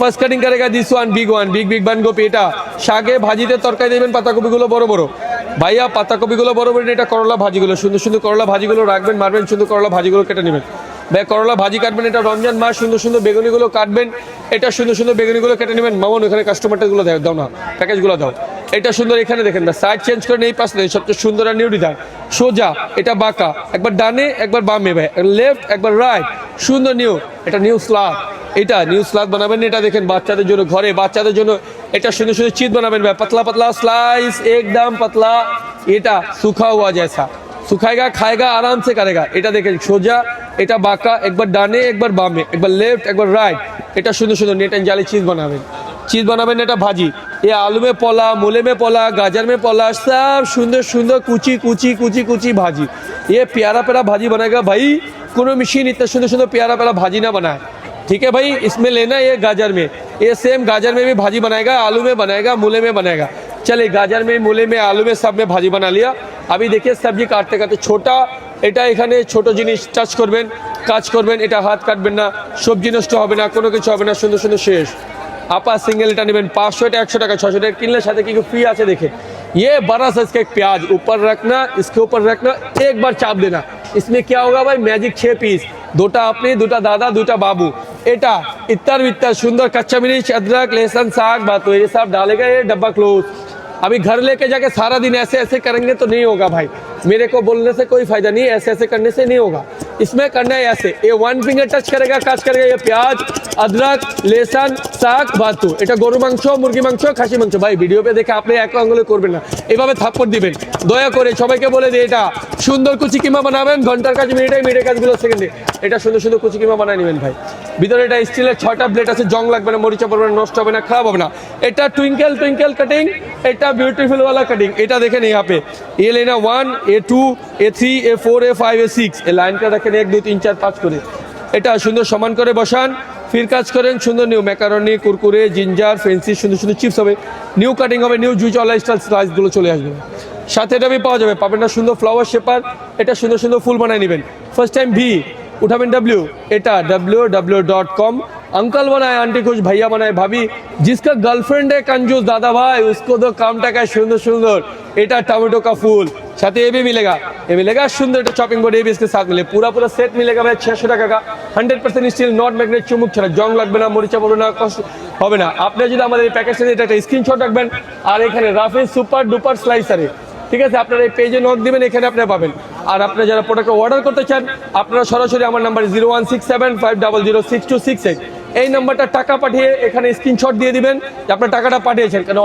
First cutting করেগা this one big one big big বান গোপি, এটা শাকে ভাজিতে তরকারি দেবেন, পাতাকপিগুলো বড় বড়। ভাইয়া, পাতাকপিগুলো বড় বড়, এটা করলা ভাজিগুলো, সুন্দর সুন্দর করলা ভাজিগুলো রাখবেন, মারবেন, সুন্দর করলা ভাজিগুলো কেটে নেবেন। ভাই করলা ভাজি কাটবেন, এটা রমজান মাস, সুন্দর সুন্দর বেগুনিগুলো কাটবেন, এটা সুন্দর সুন্দর বেগুনিগুলো কেটে নেবেন। মামন, ওখানে কাস্টমারটাগুলো দাও দাও না প্যাকেজগুলো দাও। এটা সুন্দর এখানে দেখেন না সাইড চেঞ্জ করে এই পাশে সবচেয়ে সুন্দর আর নিউ ডিজাইন সোজা, এটা বাঁকা, একবার ডানে, একবার বামে ভাই লেফট একবার রাইট সুন্দর নিউ এটা নিউ স্লাদ এটা নিউ স্লাদ বানাবেন, এটা দেখেন বাচ্চাদের জন্য ঘরে, বাচ্চাদের জন্য এটা সুন্দর সুন্দর চিত বানাবেন ভাই, পাতলা পাতলা স্লাইস একদম পাতলা। এটা সুখা হওয়া জয়সা সুখায়গা, খায়গা, আরামসে কারেগা। এটা দেখেন সোজা, এটা বাঁকা, একবার ডানে, একবার বামে, একবার লেফট একবার রাইট এটা সুন্দর সুন্দর নেট অ্যান্ড জালি চিজ বানাবেন। চিজ বানাবেন এটা ভাজি। এ আলু মে পলা, মুলে মে পলা, গাজর মে পলা, সব সুন্দর সুন্দর কুচি কুচি কুচি কুচি ভাজি। এ পেয়ারা পেয়ারা ভাজি বানায়গা ভাই। কোনো মেশিন ইतना সুন্দর সুন্দর পেয়ারা পেয়ারা ভাজি না বানায়। ठीक है भाई इसमें लेना ये गाजर में ये सेम गाजर में भी भाजी बनाएगा आलू में बनाएगा मूले में बनाएगा चलिए गाजर में मूले में आलू में सब में भाजी बना लिया अभी देखिए सब्जी काटते काटते छोटा এটা এখানে ছোট জিনিস টাচ করবেন কাজ করবেন এটা হাত কাটবেন না সবজি নষ্ট হবে না কোনো কিছু হবে না সুন্দর সুন্দর শেষ আপা सिंगल এটা নেবেন পাঁচশো এটা একশো টাকা ছশো টাকা কিনলে সাথে কি ফ্রি আছে দেখে ये बड़ा साइज का एक प्याज ऊपर रखना इसके ऊपर रखना एक बार चाप देना इसमें क्या होगा भाई मैजिक छह पीस দুটা আপনি দুটা দাদা দুটা বাবু এটা इतर वितर सुंदर कच्चा मिर्च अदरक लहसुन साग बात ये सब डालेगा ये डब्बा क्लोज अभी घर लेके जाके सारा दिन ऐसे ऐसे करेंगे तो नहीं होगा भाई मेरे को बोलने से कोई फायदा नहीं ऐसे ऐसे करने से नहीं होगा इसमें करना है ऐसे ये वन फिंगर टच करेगा काज करेगा ये प्याज अदरक लेसन শাক বাতু এটা গরু মাংস মুরগি মাংস খাসি মাংস ভাই ভিডিও পে দেখে আপনি এক আঙ্গুলে করবেন না এভাবে থাপ্পড় দিবেন দয়া করে সবাইকে বলে দিই এটা সুন্দর কুচি কিমা বানাবেন ঘন্টার কাজ মিনিটে মিনিটের কাজগুলো সেকেন্ডে এটা সুন্দর সুন্দর কুচি কিমা বানায় নেবেন ভাই ভিতরে এটা স্টিলের ছয়টা প্লেট আছে, জং লাগবে না, মরিচা পড়বে না, নষ্ট হবে না, খারাপ হবে না। এটা টুইঙ্কেল টুইঙ্কেল কাটিং এটা বিউটিফুলওয়ালা কাটিং এটা দেখেন এই আপে এ লাইনা ওয়ান এ টু এ থ্রি এ ফোর এ ফাইভ এ সিক্স এ লাইনটা দেখেন, এক, দুই, তিন, চার, পাঁচ করে। এটা সুন্দর সমান করে বসান। ফির কাজ করেন, সুন্দর new macaroni Kurkure ginger fancy সুন্দর সুন্দর চিপস হবে। নিউ কাটিং হবে নিউ জুজ অলাই স্টাইল স্লাইসগুলো চলে আসবে। সাথে এটা পাওয়া যাবে। পাবেন না সুন্দর ফ্লাওয়ার শেপার এটা সুন্দর সুন্দর ফুল বানায় নেবেন। ফার্স্ট টাইম ভি उठावें डब्ल्यू एटा W W dot com uncle बनाए आंटी कुछ भैया बनाए भाभी जिसका गर्लफ्रेंड है कंजूस दादा भाई उसको तो काम टाका सुंदर सुंदर एटा टमाटो का फूल साथ ये भी मिलेगा ये मिलेगा सुंदर चॉपिंग बोर्ड ये भी इसके साथ मिले पूरा पूरा सेट मिलेगा भाई छह सौ টাকা का hundred percent steel not magnet চুমুক ছাড়া জং লাগবে না মরিচা পড়বে না কষ্ট হবে না আপনি যদি আমাদের এই প্যাকেজটা এটা একটা স্ক্রিনশট রাখবেন আর এখানে রাফেল সুপার ডুপার স্লাইসারে ঠিক আছে, আপনারা এই পেজে নক দিবেন, এখানে আপনারা পাবেন। আর আপনারা যারা প্রোডাক্ট অর্ডার করতে চান, আপনারা সরাসরি আমার number zero one six seven five zero six six eight এই নাম্বারটা টাকা পাঠিয়ে এখানে স্ক্রিনশট দিয়ে দিবেন যে আপনার টাকাটা পাঠিয়েছেন, কারণ